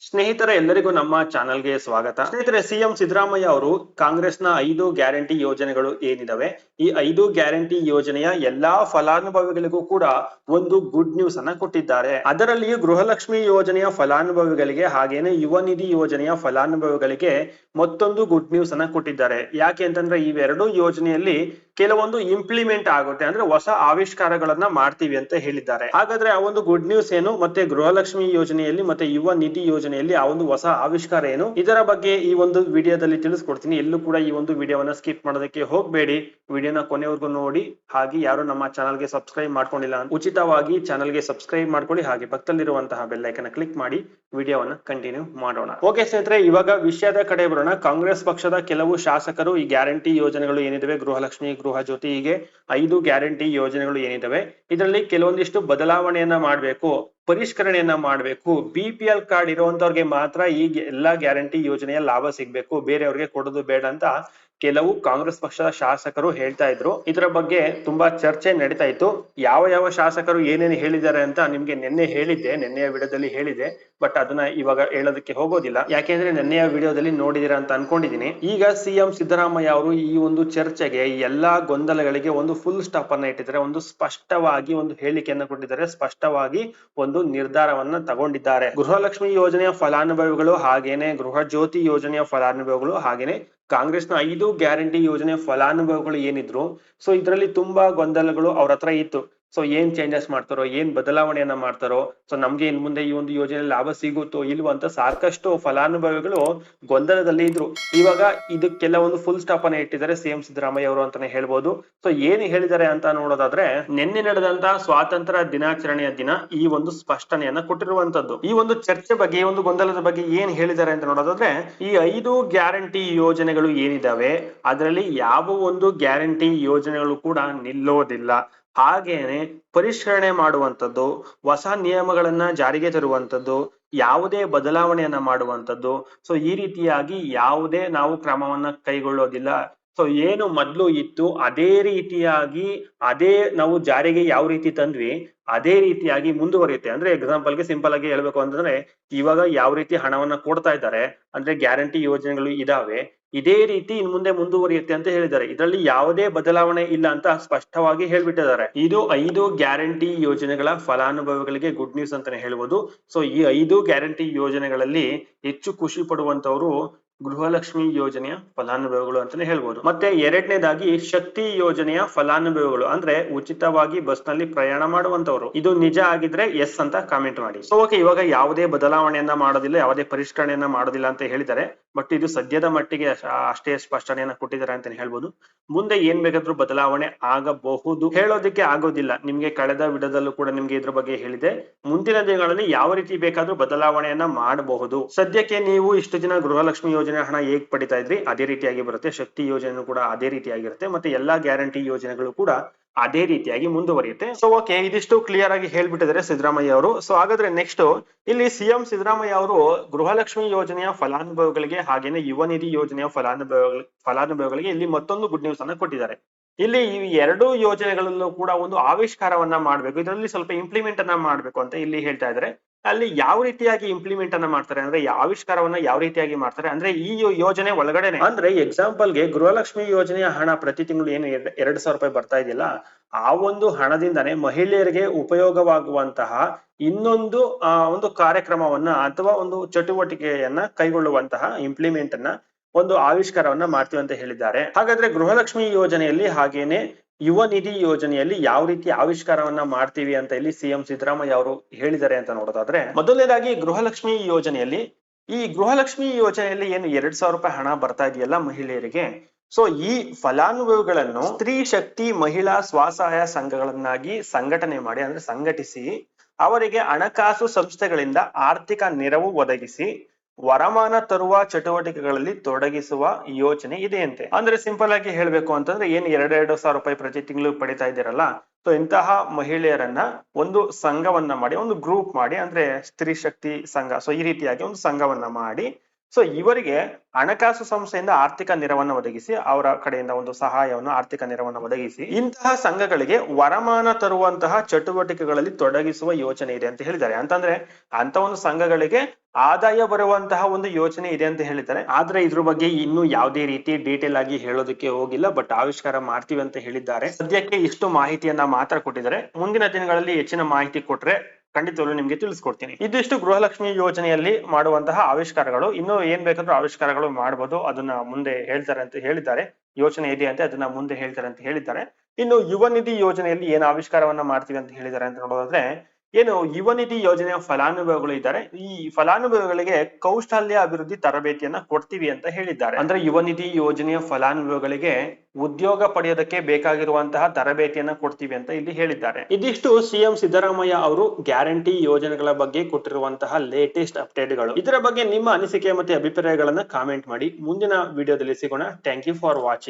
ಸ್ನೇಹಿತರ, ಎಲ್ಲರಿಗೂ ನಮ್ಮ ಚಾನೆಲ್ಗೆ ಸ್ವಾಗತ. ಸ್ನೇಹಿತರೆ, ಸಿಎಂ ಸಿದ್ದರಾಮಯ್ಯ ಅವರು ಕಾಂಗ್ರೆಸ್ನ ಐದು ಗ್ಯಾರಂಟಿ ಯೋಜನೆಗಳು ಏನಿದಾವೆ? ಈ ಐದು ಗ್ಯಾರಂಟಿ ಯೋಜನೆಯ ಎಲ್ಲಾ ಫಲಾನುಭವಿಗಳಿಗೂ ಕೂಡ ಒಂದು ಗುಡ್ ನ್ಯೂಸ್ ಅನ್ನ ಕೊಟ್ಟಿದ್ದಾರೆ. ಅದರಲ್ಲಿಯೂ ಗೃಹಲಕ್ಷ್ಮಿ ಯೋಜನೆಯ ಫಲಾನುಭವಿಗಳಿಗೆ ಹಾಗೇನೆ ಯುವ ನಿಧಿ ಯೋಜನೆಯ ಫಲಾನುಭವಿಗಳಿಗೆ ಮತ್ತೊಂದು ಗುಡ್ ನ್ಯೂಸ್ ಅನ್ನ ಕೊಟ್ಟಿದ್ದಾರೆ. ಯಾಕೆ ಅಂತಂದ್ರೆ, ಇವೆರಡು ಯೋಜನೆಯಲ್ಲಿ ಕೆಲವೊಂದು ಇಂಪ್ಲಿಮೆಂಟ್ ಆಗುತ್ತೆ. ಅಂದ್ರೆ ಹೊಸ ಆವಿಷ್ಕಾರಗಳನ್ನ ಮಾಡ್ತೀವಿ ಅಂತ ಹೇಳಿದ್ದಾರೆ. ಹಾಗಾದ್ರೆ ಆ ಒಂದು ಗುಡ್ ನ್ಯೂಸ್ ಏನು? ಮತ್ತೆ ಗೃಹಲಕ್ಷ್ಮಿ ಯೋಜನೆಯಲ್ಲಿ ಮತ್ತೆ ಯುವ ನಿಧಿ ಯೋಜನೆಯಲ್ಲಿ ಆ ಒಂದು ಹೊಸ ಆವಿಷ್ಕಾರ ಏನು? ಇದರ ಬಗ್ಗೆ ಈ ಒಂದು ವಿಡಿಯೋದಲ್ಲಿ ತಿಳಿಸ್ಕೊಡ್ತೀನಿ. ಎಲ್ಲೂ ಕೂಡ ಈ ಒಂದು ವಿಡಿಯೋವನ್ನ ಸ್ಕಿಪ್ ಮಾಡೋದಕ್ಕೆ ಹೋಗಬೇಡಿ. ವಿಡಿಯೋನ ಕೊನೆವರೆಗೂ ನೋಡಿ. ಹಾಗೆ ಯಾರು ನಮ್ಮ ಚಾನಲ್ಗೆ ಸಬ್ಸ್ಕ್ರೈಬ್ ಮಾಡ್ಕೊಂಡಿಲ್ಲ ಉಚಿತವಾಗಿ ಚಾನಲ್ಗೆ ಸಬ್ಸ್ಕ್ರೈಬ್ ಮಾಡ್ಕೊಳ್ಳಿ. ಹಾಗೆ ಪಕ್ಕದಲ್ಲಿರುವಂತಹ ಬೆಲ್ ಐಕನ್ ಕ್ಲಿಕ್ ಮಾಡಿ ವಿಡಿಯೋವನ್ನ ಕಂಟಿನ್ಯೂ ಮಾಡೋಣ. ಓಕೆ ಸ್ನೇಹಿತರೆ, ಇವಾಗ ವಿಷಯದ ಕಡೆ ಬರೋಣ. ಕಾಂಗ್ರೆಸ್ ಪಕ್ಷದ ಕೆಲವು ಶಾಸಕರು ಈ ಗ್ಯಾರಂಟಿ ಯೋಜನೆಗಳು ಏನಿದಾವೆ? ಗೃಹಲಕ್ಷ್ಮಿ ಗೃಹ ಜ್ಯೋತಿ ಹೀಗೆ ಐದು ಗ್ಯಾರಂಟಿ ಯೋಜನೆಗಳು ಏನಿದಾವೆ? ಇದರಲ್ಲಿ ಕೆಲವೊಂದಿಷ್ಟು ಬದಲಾವಣೆಯನ್ನ ಮಾಡಬೇಕು, ಪರಿಷ್ಕರಣೆಯನ್ನ ಮಾಡಬೇಕು ಬಿ ಪಿ ಎಲ್ ಕಾರ್ಡ್ ಇರುವಂತವ್ರಿಗೆ ಮಾತ್ರ ಈ ಎಲ್ಲಾ ಗ್ಯಾರಂಟಿ ಯೋಜನೆಯ ಲಾಭ ಸಿಗ್ಬೇಕು, ಬೇರೆಯವ್ರಿಗೆ ಕೊಡೋದು ಬೇಡ ಅಂತ ಕೆಲವು ಕಾಂಗ್ರೆಸ್ ಪಕ್ಷದ ಶಾಸಕರು ಹೇಳ್ತಾ ಇದ್ರು. ಇದರ ಬಗ್ಗೆ ತುಂಬಾ ಚರ್ಚೆ ನಡೀತಾ ಇತ್ತು. ಯಾವ ಯಾವ ಶಾಸಕರು ಏನೇನು ಹೇಳಿದ್ದಾರೆ ಅಂತ ನಿಮ್ಗೆ ನಿನ್ನೆ ಹೇಳಿದ್ದೆ, ನಿನ್ನೆಯ ವಿಡಿಯೋದಲ್ಲಿ ಹೇಳಿದೆ ಬಟ್ ಅದನ್ನ ಇವಾಗ ಹೇಳೋದಕ್ಕೆ ಹೋಗೋದಿಲ್ಲ. ಯಾಕೆಂದ್ರೆ ನಿನ್ನೆಯ ವಿಡಿಯೋದಲ್ಲಿ ನೋಡಿದಿರಾ ಅಂತ ಅನ್ಕೊಂಡಿದೀನಿ. ಈಗ ಸಿಎಂ ಸಿದ್ದರಾಮಯ್ಯ ಅವರು ಈ ಒಂದು ಚರ್ಚೆಗೆ ಎಲ್ಲಾ ಗೊಂದಲಗಳಿಗೆ ಒಂದು ಫುಲ್ ಸ್ಟಾಪ್ ಅನ್ನ ಇಟ್ಟಿದ್ದಾರೆ. ಒಂದು ಸ್ಪಷ್ಟವಾಗಿ ಒಂದು ಹೇಳಿಕೆಯನ್ನ ಕೊಟ್ಟಿದ್ದಾರೆ. ಸ್ಪಷ್ಟವಾಗಿ ಒಂದು ನಿರ್ಧಾರವನ್ನ ತಗೊಂಡಿದ್ದಾರೆ. ಗೃಹಲಕ್ಷ್ಮಿ ಯೋಜನೆಯ ಫಲಾನುಭವಿಗಳು ಹಾಗೇನೆ ಗೃಹ ಜ್ಯೋತಿ ಯೋಜನೆಯ ಫಲಾನುಭವಿಗಳು ಹಾಗೇನೆ ಕಾಂಗ್ರೆಸ್ನ ಐದು ಗ್ಯಾರಂಟಿ ಯೋಜನೆ ಫಲಾನುಭವಿಗಳು ಏನಿದ್ರು ಸೊ ಇದರಲ್ಲಿ ತುಂಬಾ ಗೊಂದಲಗಳು ಅವ್ರ ಇತ್ತು. ಸೊ ಏನ್ ಚೇಂಜಸ್ ಮಾಡ್ತಾರೋ, ಏನ್ ಬದಲಾವಣೆಯನ್ನ ಮಾಡ್ತಾರೋ ಸೊ ನಮ್ಗೆ ಇನ್ ಮುಂದೆ ಈ ಒಂದು ಯೋಜನೆ ಲಾಭ ಸಿಗುತ್ತೋ ಇಲ್ವೋ ಅಂತ ಸಾಕಷ್ಟು ಫಲಾನುಭವಿಗಳು ಗೊಂದಲದಲ್ಲಿ ಇದ್ರು. ಇವಾಗ ಇದಕ್ಕೆಲ್ಲ ಒಂದು ಫುಲ್ ಸ್ಟಾಪ್ ಅನ್ನ ಇಟ್ಟಿದ್ದಾರೆ ಸಿಎಂ ಸಿದ್ದರಾಮಯ್ಯ ಅವರು ಅಂತಾನೆ ಹೇಳ್ಬೋದು. ಸೊ ಏನ್ ಹೇಳಿದ್ದಾರೆ ಅಂತ ನೋಡೋದಾದ್ರೆ, ನಿನ್ನೆ ನಡೆದಂತ ಸ್ವಾತಂತ್ರ್ಯ ದಿನಾಚರಣೆಯ ದಿನ ಈ ಒಂದು ಸ್ಪಷ್ಟನೆಯನ್ನ ಕೊಟ್ಟಿರುವಂತದ್ದು ಈ ಒಂದು ಚರ್ಚೆ ಬಗ್ಗೆ, ಈ ಒಂದು ಗೊಂದಲದ ಬಗ್ಗೆ ಏನ್ ಹೇಳಿದ್ದಾರೆ ಅಂತ ನೋಡೋದಾದ್ರೆ, ಈ ಐದು ಗ್ಯಾರಂಟಿ ಯೋಜನೆಗಳು ಏನಿದಾವೆ, ಅದರಲ್ಲಿ ಯಾವ ಒಂದು ಗ್ಯಾರಂಟಿ ಯೋಜನೆಗಳು ಕೂಡ ನಿಲ್ಲೋದಿಲ್ಲ. ಹಾಗೇನೆ ಪರಿಷ್ಕರಣೆ ಮಾಡುವಂಥದ್ದು, ಹೊಸ ನಿಯಮಗಳನ್ನ ಜಾರಿಗೆ ತರುವಂಥದ್ದು, ಯಾವುದೇ ಬದಲಾವಣೆಯನ್ನ ಮಾಡುವಂಥದ್ದು. ಸೊ ಈ ರೀತಿಯಾಗಿ ಯಾವುದೇ ನಾವು ಕ್ರಮವನ್ನ ಕೈಗೊಳ್ಳೋದಿಲ್ಲ. ಸೊ ಏನು ಮೊದ್ಲು ಇತ್ತು, ಅದೇ ರೀತಿಯಾಗಿ, ಅದೇ ನಾವು ಜಾರಿಗೆ ಯಾವ ರೀತಿ ತಂದ್ವಿ, ಅದೇ ರೀತಿಯಾಗಿ ಮುಂದುವರಿಯುತ್ತೆ. ಅಂದ್ರೆ ಎಕ್ಸಾಂಪಲ್ಗೆ ಸಿಂಪಲ್ ಆಗಿ ಹೇಳ್ಬೇಕು ಅಂತಂದ್ರೆ, ಇವಾಗ ಯಾವ ರೀತಿ ಹಣವನ್ನ ಕೊಡ್ತಾ ಇದ್ದಾರೆ, ಅಂದ್ರೆ ಗ್ಯಾರಂಟಿ ಯೋಜನೆಗಳು ಇದಾವೆ, ಇದೇ ರೀತಿ ಇನ್ ಮುಂದೆ ಮುಂದುವರಿಯುತ್ತೆ ಅಂತ ಹೇಳಿದ್ದಾರೆ. ಇದರಲ್ಲಿ ಯಾವುದೇ ಬದಲಾವಣೆ ಇಲ್ಲ ಅಂತ ಸ್ಪಷ್ಟವಾಗಿ ಹೇಳ್ಬಿಟ್ಟಿದ್ದಾರೆ. ಇದು ಐದು ಗ್ಯಾರಂಟಿ ಯೋಜನೆಗಳ ಫಲಾನುಭವಿಗಳಿಗೆ ಗುಡ್ ನ್ಯೂಸ್ ಅಂತಾನೆ ಹೇಳ್ಬೋದು. ಸೊ ಈ ಐದು ಗ್ಯಾರಂಟಿ ಯೋಜನೆಗಳಲ್ಲಿ ಹೆಚ್ಚು ಖುಷಿ ಪಡುವಂತವರು ಗೃಹಲಕ್ಷ್ಮಿ ಯೋಜನೆಯ ಫಲಾನುಭವಿಗಳು ಅಂತಾನೆ ಹೇಳ್ಬೋದು. ಮತ್ತೆ ಎರಡನೇದಾಗಿ ಶಕ್ತಿ ಯೋಜನೆಯ ಫಲಾನುಭವಿಗಳು ಅಂದ್ರೆ ಉಚಿತವಾಗಿ ಬಸ್ನಲ್ಲಿ ಪ್ರಯಾಣ ಮಾಡುವಂತವ್ರು ಇದು ನಿಜ ಆಗಿದ್ರೆ ಎಸ್ ಅಂತ ಕಾಮೆಂಟ್ ಮಾಡಿ. ಸೊ ಓಕೆ ಇವಾಗ ಯಾವುದೇ ಬದಲಾವಣೆಯನ್ನ ಮಾಡೋದಿಲ್ಲ, ಯಾವುದೇ ಪರಿಷ್ಕರಣೆಯನ್ನ ಮಾಡೋದಿಲ್ಲ ಅಂತ ಹೇಳಿದ್ದಾರೆ ಬಟ್ ಇದು ಸದ್ಯದ ಮಟ್ಟಿಗೆ ಅಷ್ಟೇ ಸ್ಪಷ್ಟನೆಯನ್ನ ಕೊಟ್ಟಿದ್ದಾರೆ ಅಂತ ಹೇಳ್ಬೋದು. ಮುಂದೆ ಏನ್ ಬೇಕಾದ್ರೂ ಬದಲಾವಣೆ ಆಗಬಹುದು. ಹೇಳೋದಕ್ಕೆ ಆಗೋದಿಲ್ಲ. ನಿಮ್ಗೆ ಕಳೆದ ವಿಡದಲ್ಲೂ ಕೂಡ ನಿಮ್ಗೆ ಇದ್ರ ಬಗ್ಗೆ ಹೇಳಿದೆ. ಮುಂದಿನ ದಿನಗಳಲ್ಲಿ ಯಾವ ರೀತಿ ಬೇಕಾದ್ರೂ ಬದಲಾವಣೆಯನ್ನ ಮಾಡಬಹುದು. ಸದ್ಯಕ್ಕೆ ನೀವು ಇಷ್ಟು ದಿನ ಗೃಹಲಕ್ಷ್ಮಿ ಯೋಜನೆ ಹಣ ಹೇಗ್ ಪಡಿತಾ ಇದ್ರಿ? ಅದೇ ರೀತಿಯಾಗಿ ಬರುತ್ತೆ. ಶಕ್ತಿ ಯೋಜನೆ ಕೂಡ ಅದೇ ರೀತಿಯಾಗಿರುತ್ತೆ. ಮತ್ತೆ ಎಲ್ಲಾ ಗ್ಯಾರಂಟಿ ಯೋಜನೆಗಳು ಕೂಡ ಅದೇ ರೀತಿಯಾಗಿ ಮುಂದುವರಿಯುತ್ತೆ. ಸೊ ಓಕೆ ಇದಿಷ್ಟು ಕ್ಲಿಯರ್ ಆಗಿ ಹೇಳ್ಬಿಟ್ಟಿದ್ದಾರೆ ಸಿದ್ದರಾಮಯ್ಯ ಅವರು. ಸೊ ಹಾಗಾದ್ರೆ ನೆಕ್ಸ್ಟ್ ಇಲ್ಲಿ ಸಿಎಂ ಸಿದ್ದರಾಮಯ್ಯ ಅವರು ಗೃಹಲಕ್ಷ್ಮಿ ಯೋಜನೆಯ ಫಲಾನುಭವಿಗಳಿಗೆ ಹಾಗೇನೆ ಯುವ ನಿಧಿ ಯೋಜನೆಯ ಫಲಾನುಭವಿಗಳ, ಫಲಾನುಭವಿಗಳಿಗೆ ಇಲ್ಲಿ ಮತ್ತೊಂದು ಗುಡ್ ನ್ಯೂಸ್ ಅನ್ನ ಕೊಟ್ಟಿದ್ದಾರೆ. ಇಲ್ಲಿ ಈ ಎರಡು ಯೋಜನೆಗಳಲ್ಲೂ ಕೂಡ ಒಂದು ಆವಿಷ್ಕಾರವನ್ನ ಮಾಡ್ಬೇಕು. ಇದರಲ್ಲಿ ಸ್ವಲ್ಪ ಇಂಪ್ಲಿಮೆಂಟ್ ಅನ್ನ ಮಾಡ್ಬೇಕು ಅಂತ ಇಲ್ಲಿ ಹೇಳ್ತಾ ಇದ್ದಾರೆ. ಅಲ್ಲಿ ಯಾವ ರೀತಿಯಾಗಿ ಇಂಪ್ಲಿಮೆಂಟ್ ಅನ್ನ ಮಾಡ್ತಾರೆ? ಅಂದ್ರೆ ಆವಿಷ್ಕಾರವನ್ನ ಯಾವ ರೀತಿಯಾಗಿ ಮಾಡ್ತಾರೆ? ಅಂದ್ರೆ ಈ ಯೋಜನೆ ಒಳಗಡೆ ಅಂದ್ರೆ ಎಕ್ಸಾಂಪಲ್ಗೆ ಗೃಹಲಕ್ಷ್ಮಿ ಯೋಜನೆಯ ಹಣ ಪ್ರತಿ ತಿಂಗಳು ಏನು ಎರಡ್- ಸಾವಿರ ರೂಪಾಯಿ ಬರ್ತಾ ಇದೆಯಲ್ಲ, ಆ ಒಂದು ಹಣದಿಂದನೇ ಮಹಿಳೆಯರಿಗೆ ಉಪಯೋಗವಾಗುವಂತಹ ಇನ್ನೊಂದು ಒಂದು ಕಾರ್ಯಕ್ರಮವನ್ನ ಅಥವಾ ಒಂದು ಚಟುವಟಿಕೆಯನ್ನ ಕೈಗೊಳ್ಳುವಂತಹ ಇಂಪ್ಲಿಮೆಂಟ್ ಅನ್ನ ಒಂದು ಆವಿಷ್ಕಾರವನ್ನ ಮಾಡ್ತೀವಿ ಅಂತ ಹೇಳಿದ್ದಾರೆ. ಹಾಗಾದ್ರೆ ಗೃಹಲಕ್ಷ್ಮಿ ಯೋಜನೆಯಲ್ಲಿ ಹಾಗೇನೆ ಯುವ ನಿಧಿ ಯೋಜನೆಯಲ್ಲಿ ಯಾವ ರೀತಿ ಆವಿಷ್ಕಾರವನ್ನ ಮಾಡ್ತೀವಿ ಅಂತ ಇಲ್ಲಿ ಸಿಎಂ ಸಿದ್ದರಾಮಯ್ಯ ಅವರು ಹೇಳಿದ್ದಾರೆ ಅಂತ ನೋಡೋದಾದ್ರೆ, ಮೊದಲನೇದಾಗಿ ಗೃಹಲಕ್ಷ್ಮಿ ಯೋಜನೆಯಲ್ಲಿ ಈ ಗೃಹಲಕ್ಷ್ಮಿ ಯೋಜನೆಯಲ್ಲಿ ಏನು ಎರಡ್ ಸಾವಿರ ರೂಪಾಯಿ ಹಣ ಬರ್ತಾ ಇದೆಯಲ್ಲ ಮಹಿಳೆಯರಿಗೆ, ಸೊ ಈ ಫಲಾನುಭವಿಗಳನ್ನು ಸ್ತ್ರೀ ಶಕ್ತಿ ಮಹಿಳಾ ಸ್ವಸಹಾಯ ಸಂಘಗಳನ್ನಾಗಿ ಸಂಘಟನೆ ಮಾಡಿ ಅಂದ್ರೆ ಸಂಘಟಿಸಿ ಅವರಿಗೆ ಹಣಕಾಸು ಸಂಸ್ಥೆಗಳಿಂದ ಆರ್ಥಿಕ ನೆರವು ಒದಗಿಸಿ ವರಮಾನ ತರುವ ಚಟುವಟಿಕೆಗಳಲ್ಲಿ ತೊಡಗಿಸುವ ಯೋಜನೆ ಇದೆಯಂತೆ. ಅಂದ್ರೆ ಸಿಂಪಲ್ ಆಗಿ ಹೇಳ್ಬೇಕು ಅಂತಂದ್ರೆ ಏನ್ ಎರಡೆರಡು ಸಾವಿರ ರೂಪಾಯಿ ಪ್ರತಿ ತಿಂಗಳು ಪಡಿತಾ ಇದ್ದೀರಲ್ಲ ಸೊ ಇಂತಹ ಮಹಿಳೆಯರನ್ನ ಒಂದು ಸಂಘವನ್ನ ಮಾಡಿ, ಒಂದು ಗ್ರೂಪ್ ಮಾಡಿ, ಅಂದ್ರೆ ಸ್ತ್ರೀ ಶಕ್ತಿ ಸಂಘ ಸೊ ಈ ರೀತಿಯಾಗಿ ಒಂದು ಸಂಘವನ್ನ ಮಾಡಿ ಸೊ ಇವರಿಗೆ ಹಣಕಾಸು ಸಂಸ್ಥೆಯಿಂದ ಆರ್ಥಿಕ ನೆರವನ್ನು ಒದಗಿಸಿ, ಅವರ ಕಡೆಯಿಂದ ಒಂದು ಸಹಾಯವನ್ನು, ಆರ್ಥಿಕ ನೆರವನ್ನು ಒದಗಿಸಿ, ಇಂತಹ ಸಂಘಗಳಿಗೆ ವರಮಾನ ತರುವಂತಹ ಚಟುವಟಿಕೆಗಳಲ್ಲಿ ತೊಡಗಿಸುವ ಯೋಚನೆ ಇದೆ ಅಂತ ಹೇಳಿದ್ದಾರೆ. ಅಂತಂದ್ರೆ ಅಂತ ಒಂದು ಸಂಘಗಳಿಗೆ ಆದಾಯ ಬರುವಂತಹ ಒಂದು ಯೋಚನೆ ಇದೆ ಅಂತ ಹೇಳಿದ್ದಾರೆ. ಆದ್ರೆ ಇದ್ರ ಬಗ್ಗೆ ಇನ್ನೂ ಯಾವುದೇ ರೀತಿ ಡೀಟೇಲ್ ಆಗಿ ಹೇಳೋದಕ್ಕೆ ಹೋಗಿಲ್ಲ, ಬಟ್ ಆವಿಷ್ಕಾರ ಮಾಡ್ತೀವಿ ಅಂತ ಹೇಳಿದ್ದಾರೆ. ಸದ್ಯಕ್ಕೆ ಇಷ್ಟು ಮಾಹಿತಿಯನ್ನ ಮಾತ್ರ ಕೊಟ್ಟಿದ್ದಾರೆ. ಮುಂದಿನ ದಿನಗಳಲ್ಲಿ ಹೆಚ್ಚಿನ ಮಾಹಿತಿ ಕೊಟ್ರೆ ಖಂಡಿತವಾಗ್ಲೂ ನಿಮ್ಗೆ ತಿಳಿಸ್ಕೊಡ್ತೀನಿ. ಇದಿಷ್ಟು ಗೃಹಲಕ್ಷ್ಮಿ ಯೋಜನೆಯಲ್ಲಿ ಮಾಡುವಂತಹ ಆವಿಷ್ಕಾರಗಳು. ಇನ್ನು ಏನ್ ಬೇಕಾದ್ರೂ ಆವಿಷ್ಕಾರಗಳು ಮಾಡಬಹುದು ಅದನ್ನ ಮುಂದೆ ಹೇಳ್ತಾರೆ ಅಂತ ಹೇಳಿದ್ದಾರೆ. ಯೋಚನೆ ಇದೆ ಅಂತ ಅದನ್ನ ಮುಂದೆ ಹೇಳ್ತಾರೆ ಅಂತ ಹೇಳಿದ್ದಾರೆ. ಇನ್ನು ಯುವ ನಿಧಿ ಯೋಜನೆಯಲ್ಲಿ ಏನ್ ಆವಿಷ್ಕಾರವನ್ನ ಮಾಡ್ತೀವಿ ಅಂತ ಹೇಳಿದ್ದಾರೆ ಅಂತ ನೋಡೋದಾದ್ರೆ ಏನು, ಯುವನಿಧಿ ಯೋಜನೆಯ ಫಲಾನುಭವಿಗಳು ಇದ್ದಾರೆ. ಈ ಫಲಾನುಭವಿಗಳಿಗೆ ಕೌಶಲ್ಯ ಅಭಿವೃದ್ಧಿ ತರಬೇತಿಯನ್ನ ಕೊಡ್ತೀವಿ ಅಂತ ಹೇಳಿದ್ದಾರೆ. ಅಂದ್ರೆ ಯುವನಿಧಿ ಯೋಜನೆಯ ಫಲಾನುಭವಿಗಳಿಗೆ ಉದ್ಯೋಗ ಪಡೆಯೋದಕ್ಕೆ ಬೇಕಾಗಿರುವಂತಹ ತರಬೇತಿಯನ್ನ ಕೊಡ್ತೀವಿ ಅಂತ ಇಲ್ಲಿ ಹೇಳಿದ್ದಾರೆ. ಇದಿಷ್ಟು ಸಿಎಂ ಸಿದ್ದರಾಮಯ್ಯ ಅವರು ಗ್ಯಾರಂಟಿ ಯೋಜನೆಗಳ ಬಗ್ಗೆ ಕೊಟ್ಟಿರುವಂತಹ ಲೇಟೆಸ್ಟ್ ಅಪ್ಡೇಟ್ಗಳು. ಇದರ ಬಗ್ಗೆ ನಿಮ್ಮ ಅನಿಸಿಕೆ ಮತ್ತೆ ಅಭಿಪ್ರಾಯಗಳನ್ನ ಕಾಮೆಂಟ್ ಮಾಡಿ. ಮುಂದಿನ ವಿಡಿಯೋದಲ್ಲಿ ಸಿಗೋಣ. Thank you for watching.